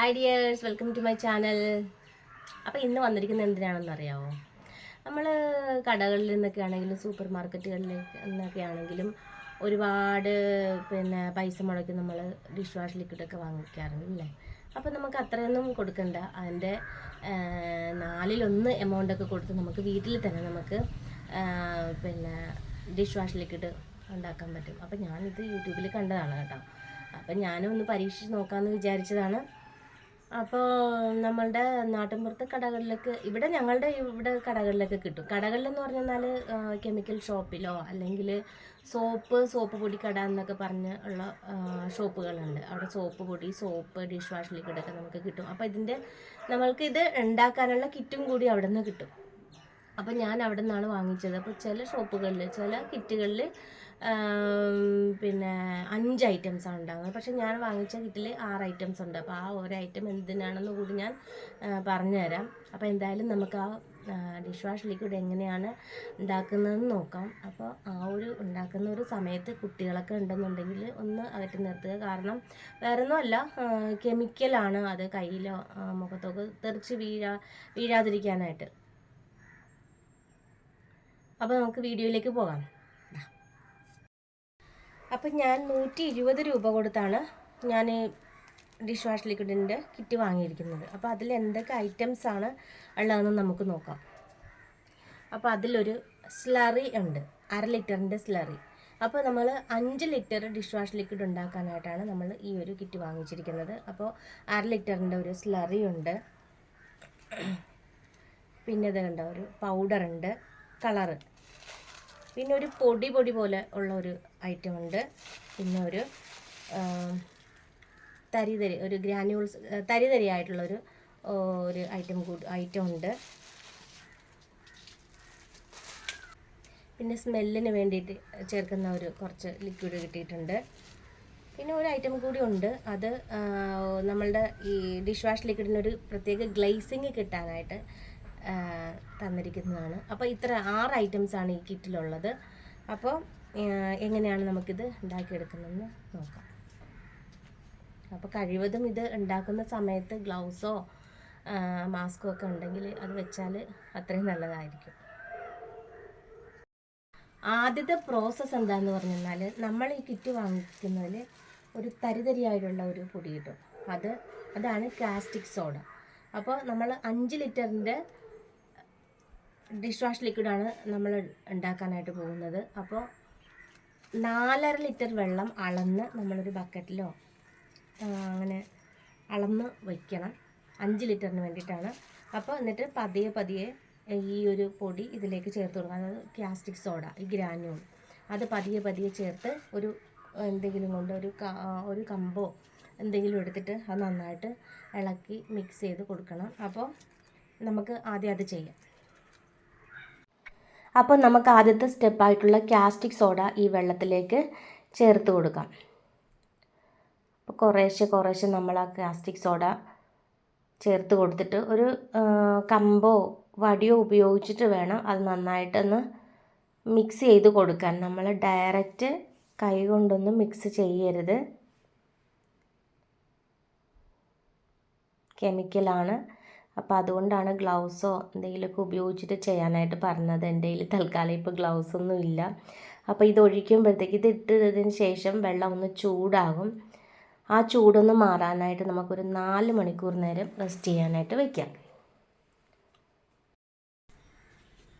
Hi dears welcome to my channel അപ്പോൾ ഇന്ന് വന്നിരിക്കുന്നത് എന്തിനാണെന്ന് അറിയാമോ നമ്മൾ കടകളിൽ നിന്നൊക്കെ ആണെങ്കിലും സൂപ്പർ മാർക്കറ്റുകളിൽ നിന്നൊക്കെ ആണെങ്കിലും ഒരുപാട് പിന്നെ പൈസ മുടക്കി നമ്മൾ ഡിഷ് വാഷ് ലിക്വിഡൊക്കെ വാങ്ങിക്കാറുണ്ട് അല്ലേ? അപ്പോൾ നമുക്ക് അത്രയൊന്നും കൊടുക്കണ്ട. അതിന്റെ നാലിലൊന്ന് എമൗണ്ടൊക്കെ കൊടുത്ത് നമുക്ക് വീട്ടിൽ തന്നെ നമുക്ക് പിന്നെ ഡിഷ് വാഷ് ലിക്വിഡ് ഉണ്ടാക്കാൻ പറ്റും. അപ്പോൾ ഞാനിത് യൂട്യൂബിൽ കണ്ടതാണ് കേട്ടോ. അപ്പം ഞാനും ഒന്ന് പരീക്ഷിച്ച് നോക്കാമെന്ന് വിചാരിച്ചതാണ്. അപ്പോൾ നമ്മളുടെ നാട്ടിൻപുറത്തെ കടകളിലൊക്കെ ഇവിടെ ഞങ്ങളുടെ ഇവിടെ കടകളിലൊക്കെ കിട്ടും. കടകളിലെന്ന് പറഞ്ഞാൽ കെമിക്കൽ ഷോപ്പിലോ അല്ലെങ്കിൽ സോപ്പ് സോപ്പ് പൊടി കട എന്നൊക്കെ പറഞ്ഞ് ഉള്ള ഷോപ്പുകളുണ്ട്. അവിടെ സോപ്പ് പൊടി സോപ്പ് ഡിഷ് വാഷ് ലിക്വിഡൊക്കെ നമുക്ക് കിട്ടും. അപ്പോൾ ഇതിന്റെ നമ്മൾക്ക് ഇത് ഉണ്ടാക്കാനുള്ള കിറ്റും കൂടി അവിടെ നിന്ന് കിട്ടും. അപ്പോൾ ഞാൻ അവിടെ നിന്നാണ് വാങ്ങിച്ചത്. അപ്പോൾ ചില ഷോപ്പുകളിൽ ചില കിറ്റുകളിൽ പിന്നെ അഞ്ച് ഐറ്റംസ് ആണ് ഉണ്ടാകുന്നത് പക്ഷേ ഞാൻ വാങ്ങിച്ച കിറ്റിൽ ആറ് ഐറ്റംസ് ഉണ്ട്. അപ്പോൾ ആ ഒരു ഐറ്റം എന്തിനാണെന്ന് കൂടി ഞാൻ പറഞ്ഞുതരാം. അപ്പോൾ എന്തായാലും നമുക്ക് ആ ഡിഷ് വാഷ് ലിക്വിഡ് എങ്ങനെയാണ് ഉണ്ടാക്കുന്നതെന്ന് നോക്കാം. അപ്പോൾ ആ ഒരു ഉണ്ടാക്കുന്ന ഒരു സമയത്ത് കുട്ടികളൊക്കെ ഉണ്ടെന്നുണ്ടെങ്കിൽ ഒന്ന് അകറ്റി നിർത്തുക. കാരണം വേറെ ഒന്നുമല്ല കെമിക്കലാണ് അത് കയ്യിലോ മുഖത്തൊക്കെ തെറിച്ച് വീഴാ വീഴാതിരിക്കാനായിട്ട്. അപ്പോൾ നമുക്ക് വീഡിയോയിലേക്ക് പോകാം. അപ്പം ഞാൻ നൂറ്റി ഇരുപത് രൂപ കൊടുത്താണ് ഞാൻ ഡിഷ് വാഷ് ലിക്വിഡിന്റെ കിറ്റ് വാങ്ങിയിരിക്കുന്നത്. അപ്പോൾ അതിൽ എന്തൊക്കെ ഐറ്റംസ് ആണ് ഉള്ളതെന്ന് നമുക്ക് നോക്കാം. അപ്പോൾ അതിലൊരു സ്ലറി ഉണ്ട്. അര ലിറ്ററിന്റെ സ്ലറി അപ്പോൾ നമ്മൾ അഞ്ച് ലിറ്റർ ഡിഷ് വാഷ് ലിക്വിഡ് ഉണ്ടാക്കാനായിട്ടാണ് നമ്മൾ ഈ ഒരു കിറ്റ് വാങ്ങിച്ചിരിക്കുന്നത്. അപ്പോൾ അര ലിറ്ററിന്റെ ഒരു സ്ലറി ഉണ്ട്. പിന്നെ ഇത് കണ്ട? ഒരു പൗഡർ ഉണ്ട്. കളറ്. പിന്നെ ഒരു പൊടി പൊടി പോലെ ഉള്ള ഒരു ഐറ്റം ഉണ്ട്. പിന്നെ ഒരു തരി തരി ഒരു ഗ്രാനുൾസ് തരി തരി ആയിട്ടുള്ളൊരു ഒരു ഐറ്റം കൂടി ഐറ്റം ഉണ്ട്. പിന്നെ സ്മെല്ലിന് വേണ്ടിയിട്ട് ചേർക്കുന്ന ഒരു കുറച്ച് ലിക്വിഡ് കിട്ടിയിട്ടുണ്ട്. പിന്നെ ഒരു ഐറ്റം കൂടി ഉണ്ട്. അത് നമ്മളുടെ ഈ ഡിഷ് വാഷ് ലിക്വിഡിനൊരു പ്രത്യേക ഗ്ലേസിങ് കിട്ടാനായിട്ട് തന്നിരിക്കുന്നതാണ്. അപ്പോൾ ഇത്ര ആറ് ഐറ്റംസ് ആണ് ഈ കിറ്റിലുള്ളത്. അപ്പോൾ എങ്ങനെയാണ് നമുക്കിത് ഉണ്ടാക്കിയെടുക്കുന്നതെന്ന് നോക്കാം. അപ്പോൾ കഴിവതും ഇത് ഉണ്ടാക്കുന്ന സമയത്ത് ഗ്ലൗസോ മാസ്കോ ഒക്കെ ഉണ്ടെങ്കിൽ അത് വെച്ചാൽ അത്രയും നല്ലതായിരിക്കും. ആദ്യത്തെ പ്രോസസ്സ് എന്താന്ന് പറഞ്ഞു കഴിഞ്ഞാൽ നമ്മൾ ഈ കിറ്റ് വാങ്ങിക്കുന്നതിൽ ഒരു തരിതരിയായിട്ടുള്ള ഒരു പൊടി കിട്ടും. അത് അതാണ് കാസ്റ്റിക് സോഡ അപ്പോൾ നമ്മൾ അഞ്ച് ലിറ്ററിന്റെ ഡിഷ് വാഷ് ലിക്വിഡാണ് നമ്മൾ ഉണ്ടാക്കാനായിട്ട് പോകുന്നത്. അപ്പോൾ നാലര ലിറ്റർ വെള്ളം അളന്ന് നമ്മളൊരു ബക്കറ്റിലോ അങ്ങനെ അളന്ന് വയ്ക്കണം അഞ്ച് ലിറ്ററിന് വേണ്ടിയിട്ടാണ്. അപ്പോൾ എന്നിട്ട് പതിയെ പതിയെ ഈ ഒരു പൊടി ഇതിലേക്ക് ചേർത്ത് കൊടുക്കുക അതായത് ക്യാസ്റ്റിക് സോഡ ഈ ഗ്രാന്യൂൾ അത് പതിയെ പതിയെ ചേർത്ത് ഒരു എന്തെങ്കിലും കൊണ്ട് ഒരു ഒരു കമ്പോ എന്തെങ്കിലും എടുത്തിട്ട് അത് നന്നായിട്ട് ഇളക്കി മിക്സ് ചെയ്ത് കൊടുക്കണം. അപ്പോൾ നമുക്ക് ആദ്യം അത് ചെയ്യാം. അപ്പോൾ നമുക്ക് ആദ്യത്തെ സ്റ്റെപ്പായിട്ടുള്ള കാസ്റ്റിക് സോഡ ഈ വെള്ളത്തിലേക്ക് ചേർത്ത് കൊടുക്കാം. അപ്പോൾ കുറേശ്ശെ കുറേശ്ശെ നമ്മൾ ആ കാസ്റ്റിക് സോഡ ചേർത്ത് കൊടുത്തിട്ട് ഒരു കമ്പോ വടിയോ ഉപയോഗിച്ചിട്ട് വേണം അത് നന്നായിട്ടൊന്ന് മിക്സ് ചെയ്ത് കൊടുക്കാൻ. നമ്മൾ ഡയറക്റ്റ് കൈ കൊണ്ടൊന്നും മിക്സ് ചെയ്യരുത്. കെമിക്കലാണ് അപ്പോൾ അതുകൊണ്ടാണ് ഗ്ലൗസോ എന്തെങ്കിലുമൊക്കെ ഉപയോഗിച്ചിട്ട് ചെയ്യാനായിട്ട് പറഞ്ഞത്. എന്റെ കയ്യിൽ തൽക്കാലം ഇപ്പോൾ ഗ്ലൗസ് ഒന്നും ഇല്ല. അപ്പോൾ ഇത് ഒഴിക്കുമ്പോഴത്തേക്ക് ഇത് ഇട്ടതിന് ശേഷം വെള്ളം ഒന്ന് ചൂടാകും. ആ ചൂടൊന്ന് മാറാനായിട്ട് നമുക്കൊരു നാല് മണിക്കൂർ നേരം റെസ്റ്റ് ചെയ്യാനായിട്ട് വയ്ക്കാം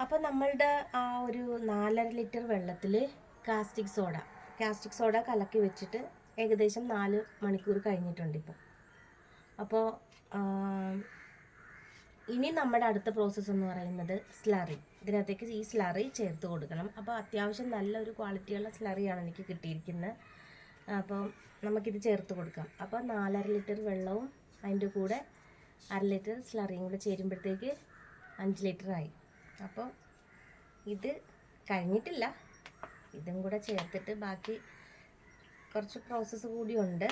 അപ്പോൾ നമ്മളുടെ ആ ഒരു നാലര ലിറ്റർ വെള്ളത്തിൽ കാസ്റ്റിക് സോഡ. കാസ്റ്റിക് സോഡ കലക്കി വെച്ചിട്ട് ഏകദേശം നാല് മണിക്കൂർ കഴിഞ്ഞിട്ടുണ്ട് ഇപ്പോൾ അപ്പോൾ ഇനി നമ്മുടെ അടുത്ത പ്രോസസ്സ് എന്ന് പറയുന്നത് സ്ലറി ഇതിനകത്തേക്ക് ഈ സ്ലറി ചേർത്ത് കൊടുക്കണം. അപ്പോൾ അത്യാവശ്യം നല്ലൊരു ക്വാളിറ്റിയുള്ള സ്ലറിയാണ് എനിക്ക് കിട്ടിയിരിക്കുന്നത്. അപ്പം നമുക്കിത് ചേർത്ത് കൊടുക്കാം. അപ്പോൾ നാലര ലിറ്റർ വെള്ളവും അതിന്റെ കൂടെ അര ലിറ്റർ സ്ലറിയും കൂടെ ചേരുമ്പോഴത്തേക്ക് അഞ്ച് ലിറ്ററായി അപ്പോൾ ഇത് കഴിഞ്ഞിട്ടില്ല. ഇതും കൂടെ ചേർത്തിട്ട് ബാക്കി കുറച്ച് പ്രോസസ്സ് കൂടിയുണ്ട്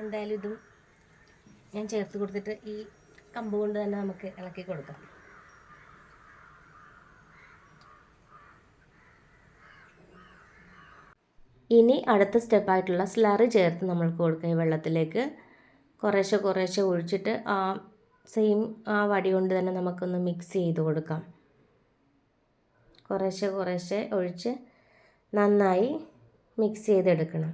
എന്തായാലും ഇതും ഞാൻ ചേർത്ത് കൊടുത്തിട്ട് ഈ കമ്പ് കൊണ്ട് തന്നെ നമുക്ക് ഇളക്കി കൊടുക്കാം. ഇനി അടുത്ത സ്റ്റെപ്പായിട്ടുള്ള സ്ലറി ചേർത്ത് നമ്മൾക്ക് കൊടുക്കുക ഈ വെള്ളത്തിലേക്ക്. കുറേശ്ശെ കുറേശ്ശെ ഒഴിച്ചിട്ട് ആ സെയിം ആ വടി കൊണ്ട് തന്നെ നമുക്കൊന്ന് മിക്സ് ചെയ്ത് കൊടുക്കാം. കുറേശ്ശെ കുറേശ്ശെ ഒഴിച്ച് നന്നായി മിക്സ് ചെയ്തെടുക്കണം.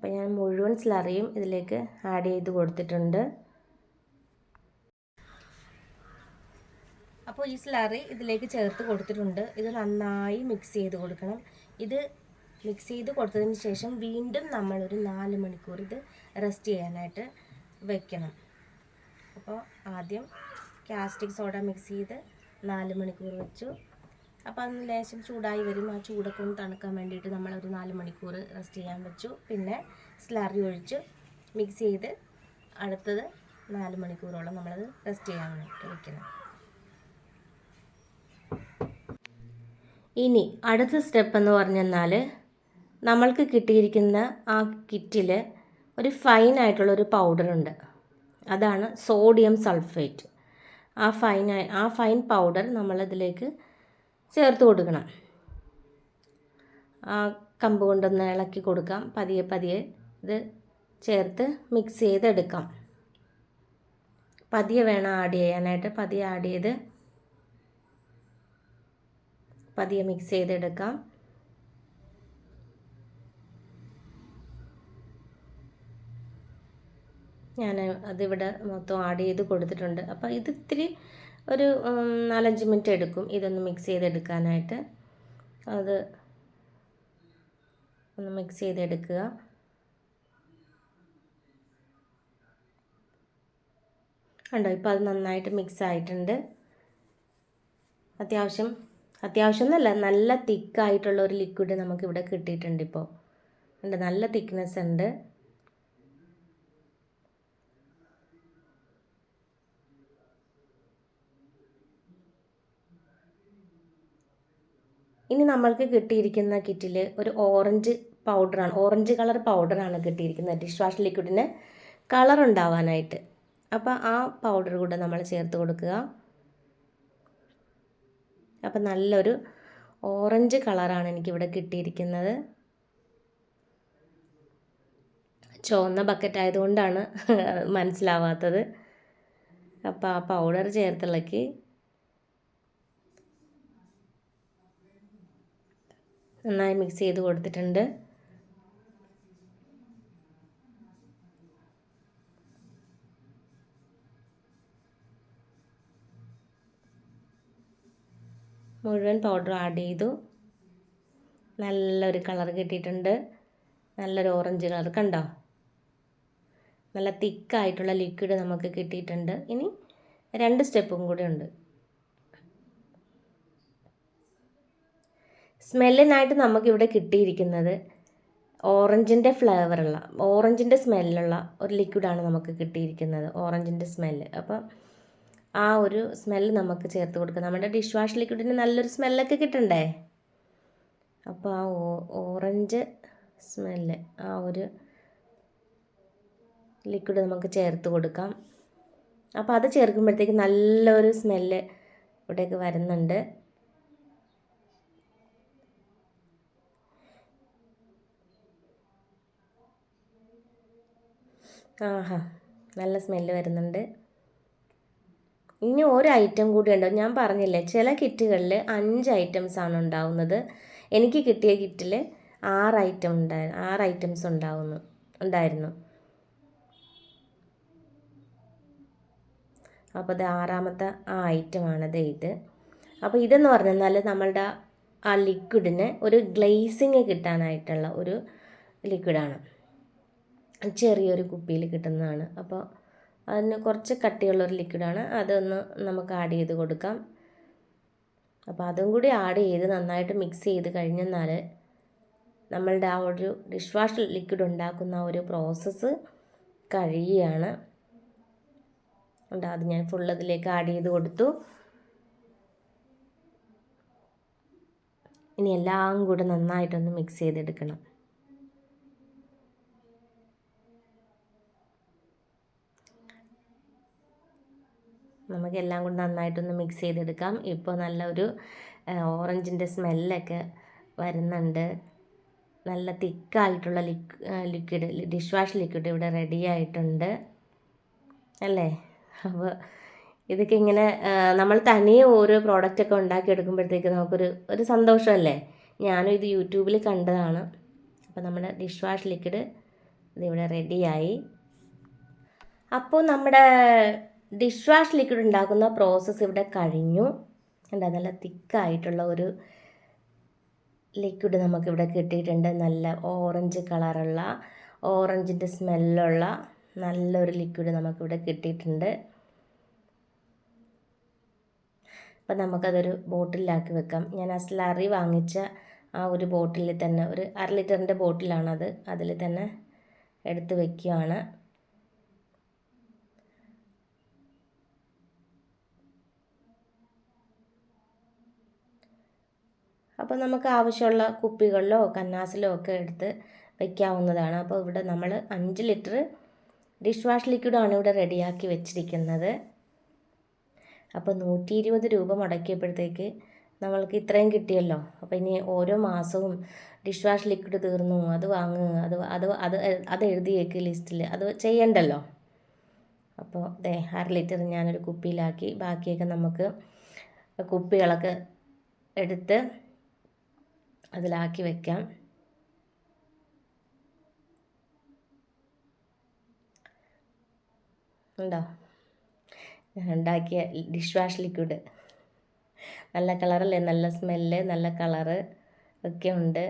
അപ്പോൾ ഞാൻ മുഴുവൻ സ്ലറിയും ഇതിലേക്ക് ആഡ് ചെയ്ത് കൊടുത്തിട്ടുണ്ട്. അപ്പോൾ ഈ സ്ലറി ഇതിലേക്ക് ചേർത്ത് കൊടുത്തിട്ടുണ്ട്. ഇത് നന്നായി മിക്സ് ചെയ്ത് കൊടുക്കണം. ഇത് മിക്സ് ചെയ്ത് കൊടുത്തതിന് ശേഷം വീണ്ടും നമ്മൾ ഒരു നാല് മണിക്കൂർ ഇത് റെസ്റ്റ് ചെയ്യാനായിട്ട് വെക്കണം. അപ്പോൾ ആദ്യം കാസ്റ്റിക് സോഡ മിക്സ് ചെയ്ത് നാല് മണിക്കൂർ വെച്ചു. അപ്പോൾ അന്ന് ലേശം ചൂടായി വരും. ആ ചൂടൊക്കെ ഒന്ന് തണുക്കാൻ വേണ്ടിയിട്ട് നമ്മളൊരു നാല് മണിക്കൂർ റെസ്റ്റ് ചെയ്യാൻ വെച്ചു. പിന്നെ സ്ലറി ഒഴിച്ച് മിക്സ് ചെയ്ത് അടുത്തത് നാല് മണിക്കൂറോളം നമ്മളത് റെസ്റ്റ് ചെയ്യാൻ വേണ്ടിയിട്ട് ഇനി അടുത്ത സ്റ്റെപ്പ് എന്ന് പറഞ്ഞെന്നാൽ നമ്മൾക്ക് കിട്ടിയിരിക്കുന്ന ആ കിറ്റിൽ ഒരു ഫൈൻ ആയിട്ടുള്ള ഒരു പൗഡറുണ്ട് അതാണ് സോഡിയം സൾഫേറ്റ് ആ ഫൈൻ ആ ഫൈൻ പൗഡർ നമ്മളിതിലേക്ക് ചേർത്ത് കൊടുക്കണം. ആ കമ്പ് കൊണ്ടൊന്ന് ഇളക്കി കൊടുക്കാം. പതിയെ പതിയെ ഇത് ചേർത്ത് മിക്സ് ചെയ്തെടുക്കാം. പതിയെ വേണം ആഡ് ചെയ്യാനായിട്ട്. പതിയെ ആഡ് ചെയ്ത് പതിയെ മിക്സ് ചെയ്തെടുക്കാം. ഞാൻ അതിവിടെ മൊത്തം ആഡ് ചെയ്ത് കൊടുത്തിട്ടുണ്ട്. അപ്പോൾ ഇത് ഇത്തിരി ഒരു നാലഞ്ച് മിനിറ്റ് എടുക്കും. ഇതൊന്ന് മിക്സ് ചെയ്തെടുക്കാനായിട്ട്. അത് ഒന്ന് മിക്സ് ചെയ്തെടുക്കുക. കണ്ടോ? ഇപ്പോൾ അത് നന്നായിട്ട് മിക്സ് ആയിട്ടുണ്ട്. അത്യാവശ്യം അത്യാവശ്യം എന്നല്ല നല്ല തിക്കായിട്ടുള്ള ഒരു ലിക്വിഡ് നമുക്കിവിടെ കിട്ടിയിട്ടുണ്ട് ഇപ്പോൾ ഉണ്ട് നല്ല തിക്നെസ് ഉണ്ട്. ഇനി നമ്മൾക്ക് കിട്ടിയിരിക്കുന്ന കിറ്റിൽ ഒരു ഓറഞ്ച് പൗഡറാണ് ഓറഞ്ച് കളർ പൗഡറാണ് കിട്ടിയിരിക്കുന്നത്. ഡിഷ് വാഷ് ലിക്വിഡിന് കളർ ഉണ്ടാവാനായിട്ട്. അപ്പോൾ ആ പൗഡർ കൂടെ നമ്മൾ ചേർത്ത് കൊടുക്കുക. അപ്പം നല്ലൊരു ഓറഞ്ച് കളറാണ് എനിക്കിവിടെ കിട്ടിയിരിക്കുന്നത്. ചുവന്ന ബക്കറ്റ് ആയതുകൊണ്ടാണ് മനസ്സിലാവാത്തത്. അപ്പോൾ ആ പൗഡർ ചേർത്തിളക്കി നന്നായി മിക്സ് ചെയ്ത് കൊടുത്തിട്ടുണ്ട്. മുഴുവൻ പൗഡർ ആഡ് ചെയ്തു. നല്ലൊരു കളർ കിട്ടിയിട്ടുണ്ട്. നല്ലൊരു ഓറഞ്ച് കളർ കണ്ടോ? നല്ല തിക്കായിട്ടുള്ള ലിക്വിഡ് നമുക്ക് കിട്ടിയിട്ടുണ്ട്. ഇനി രണ്ട് സ്റ്റെപ്പും കൂടെ ഉണ്ട്. സ്മെല്ലിനായിട്ട് നമുക്കിവിടെ കിട്ടിയിരിക്കുന്നത് ഓറഞ്ചിന്റെ ഫ്ലേവറുള്ള ഓറഞ്ചിന്റെ സ്മെല്ലുള്ള ഒരു ലിക്വിഡാണ് നമുക്ക് കിട്ടിയിരിക്കുന്നത് ഓറഞ്ചിന്റെ സ്മെല്ല്. അപ്പം ആ ഒരു സ്മെല്ല് നമുക്ക് ചേർത്ത് കൊടുക്കാം. നമ്മുടെ ഡിഷ് വാഷ് ലിക്വിഡിന് നല്ലൊരു സ്മെല്ലൊക്കെ കിട്ടണ്ടേ? അപ്പോൾ ആ ഓറഞ്ച് സ്മെല്ല് ആ ഒരു ലിക്വിഡ് നമുക്ക് ചേർത്ത് കൊടുക്കാം. അപ്പോൾ അത് ചേർക്കുമ്പോഴത്തേക്ക് നല്ലൊരു സ്മെല്ല് ഇവിടേക്ക് വരുന്നുണ്ട്. ആഹാ നല്ല സ്മെല്ല് വരുന്നുണ്ട്. ഇനി ഒരു ഐറ്റം കൂടി ഉണ്ടോ. ഞാൻ പറഞ്ഞില്ലേ ചില കിറ്റുകളിൽ അഞ്ച് ഐറ്റംസ് ആണ് ഉണ്ടാവുന്നത്. എനിക്ക് കിട്ടിയ കിറ്റിൽ ആറ് ഐറ്റം ഉണ്ടായി ആറ് ഐറ്റംസ് ഉണ്ടാവുന്നു ഉണ്ടായിരുന്നു. അപ്പോൾ ഇത് ആറാമത്തെ ആ ഐറ്റമാണത് ഇത്. അപ്പോൾ ഇതെന്ന് പറഞ്ഞാൽ നമ്മളുടെ ആ ലിക്വിഡിന് ഒരു ഗ്ലേസിങ് കിട്ടാനായിട്ടുള്ള ഒരു ലിക്വിഡാണ് ചെറിയൊരു കുപ്പിയിൽ കിട്ടുന്നതാണ്. അപ്പോൾ അതിന് കുറച്ച് കട്ടിയുള്ളൊരു ലിക്വിഡാണ്. അതൊന്ന് നമുക്ക് ആഡ് ചെയ്ത് കൊടുക്കാം. അപ്പോൾ അതും കൂടി ആഡ് ചെയ്ത് നന്നായിട്ട് മിക്സ് ചെയ്ത് കഴിഞ്ഞെന്നാൽ നമ്മളുടെ ആ ഒരു ഡിഷ് വാഷ് ലിക്വിഡ് ഉണ്ടാക്കുന്ന ഒരു പ്രോസസ്സ് കഴിയുകയാണ്. അത് ഞാൻ ഫുൾ അതിലേക്ക് ആഡ് ചെയ്ത് കൊടുത്തു. ഇനി എല്ലാം കൂടെ നന്നായിട്ടൊന്ന് മിക്സ് ചെയ്തെടുക്കണം. നമുക്ക് എല്ലാം കൂടി നന്നായിട്ടൊന്ന് മിക്സ് ചെയ്തെടുക്കാം. ഇപ്പോൾ നല്ലൊരു ഓറഞ്ചിന്റെ സ്മെല്ലൊക്കെ വരുന്നുണ്ട്. നല്ല തിക്കായിട്ടുള്ള ലിക് ലിക്വിഡ് ഡിഷ് വാഷ് ലിക്വിഡ് ഇവിടെ റെഡി ആയിട്ടുണ്ട് അല്ലേ? അപ്പോൾ ഇതൊക്കെ ഇങ്ങനെ നമ്മൾ തനിയെ ഓരോ പ്രോഡക്റ്റൊക്കെ ഉണ്ടാക്കിയെടുക്കുമ്പോഴത്തേക്ക് നമുക്കൊരു ഒരു സന്തോഷമല്ലേ? ഞാനും ഇത് യൂട്യൂബിൽ കണ്ടതാണ്. അപ്പോൾ നമ്മുടെ ഡിഷ് വാഷ് ലിക്വിഡ് ഇതിവിടെ റെഡിയായി അപ്പോൾ നമ്മുടെ ഡിഷ് വാഷ് ലിക്വിഡ് ഉണ്ടാക്കുന്ന പ്രോസസ്സ് ഇവിടെ കഴിഞ്ഞു. എന്താ നല്ല തിക്കായിട്ടുള്ള ഒരു ലിക്വിഡ് നമുക്കിവിടെ കിട്ടിയിട്ടുണ്ട്. നല്ല ഓറഞ്ച് കളറുള്ള ഓറഞ്ചിന്റെ സ്മെല്ലുള്ള നല്ലൊരു ലിക്വിഡ് നമുക്കിവിടെ കിട്ടിയിട്ടുണ്ട്. അപ്പം നമുക്കതൊരു ബോട്ടിലാക്കി വെക്കാം. ഞാൻ ആ സ്ലറി വാങ്ങിച്ച ആ ഒരു ബോട്ടിലിൽ തന്നെ ഒരു അര ലിറ്ററിന്റെ ബോട്ടിലാണത്. അതിൽ തന്നെ എടുത്ത് വെക്കുകയാണ് അപ്പോൾ നമുക്ക് ആവശ്യമുള്ള കുപ്പികളിലോ കന്നാസിലോ ഒക്കെ എടുത്ത് വയ്ക്കാവുന്നതാണ് അപ്പോൾ ഇവിടെ നമ്മൾ അഞ്ച് ലിറ്റർ ഡിഷ് വാഷ് ലിക്വിഡാണ് ഇവിടെ റെഡിയാക്കി വെച്ചിരിക്കുന്നത്. അപ്പോൾ നൂറ്റി ഇരുപത് രൂപ മുടക്കിയപ്പോഴത്തേക്ക് നമ്മൾക്ക് ഇത്രയും കിട്ടിയല്ലോ. അപ്പോൾ ഇനി ഓരോ മാസവും ഡിഷ് വാഷ് ലിക്വിഡ് തീർന്നു അത് വാങ്ങ് അത് അത് അത് അത് എഴുതിയേക്ക് ലിസ്റ്റിൽ. അത് ചെയ്യണ്ടല്ലോ. അപ്പോൾ ദേ അര ലിറ്റർ ഞാനൊരു കുപ്പിയിലാക്കി ബാക്കിയൊക്കെ നമുക്ക് കുപ്പികളൊക്കെ എടുത്ത് അതിലാക്കി വെക്കാം. ഉണ്ടോ? ഉണ്ടാക്കിയ ഡിഷ് വാഷ് ലിക്വിഡ്. നല്ല കളറല്ലേ? നല്ല സ്മെല്ല് നല്ല കളറ് ഒക്കെ ഉണ്ട്.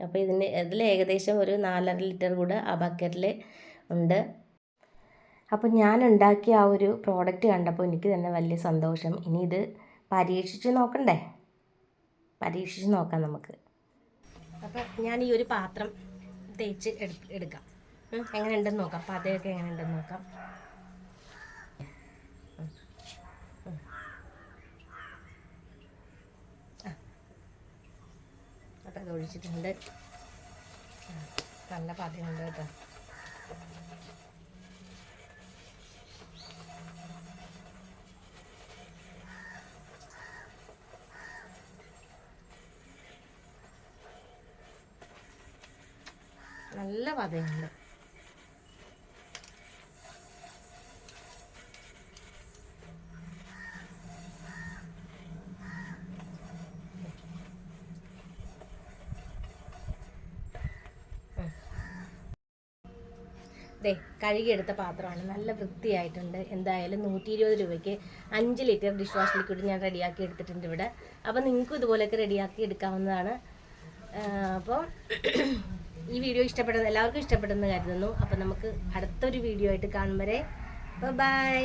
അപ്പോൾ ഇതിന് ഇതിൽ ഏകദേശം ഒരു നാലര ലിറ്റർ കൂടെ ആ ബക്കറ്റിൽ ഉണ്ട്. അപ്പോൾ ഞാൻ ഉണ്ടാക്കിയ ആ ഒരു പ്രോഡക്റ്റ് കണ്ടപ്പോൾ എനിക്ക് തന്നെ വലിയ സന്തോഷം. ഇനി ഇത് പരീക്ഷിച്ച് നോക്കണ്ടേ? പരീക്ഷിച്ച് നോക്കാം നമുക്ക്. അപ്പോൾ ഞാൻ ഈ ഒരു പാത്രം തേച്ച് എടു- എടുക്കാം. എങ്ങനെ ഉണ്ടെന്ന് നോക്കാം. പാതയൊക്കെ എങ്ങനെ ഉണ്ടെന്ന് നോക്കാം. അപ്പൊ അത് ഒഴിച്ചിട്ടുണ്ട്. നല്ല പതയുണ്ട് കേട്ടോ. നല്ല പതയുണ്ട് ദേ കഴുകിയെടുത്ത പാത്രമാണ്. നല്ല വൃത്തിയായിട്ടുണ്ട്. എന്തായാലും നൂറ്റി ഇരുപത് രൂപയ്ക്ക് അഞ്ച് ലിറ്റർ ഡിഷ് വാഷ് ലിക്വിഡ് ഞാൻ റെഡിയാക്കി എടുത്തിട്ടുണ്ട് ഇവിടെ. അപ്പോൾ നിങ്ങൾക്കും ഇതുപോലെയൊക്കെ റെഡിയാക്കി എടുക്കാവുന്നതാണ്. അപ്പോൾ ഈ വീഡിയോ ഇഷ്ടപ്പെടുന്ന എല്ലാവർക്കും ഇഷ്ടപ്പെട്ടെന്ന് കരുതുന്നു. അപ്പോൾ നമുക്ക് അടുത്തൊരു വീഡിയോ ആയിട്ട് കാണും വരെ. ബൈ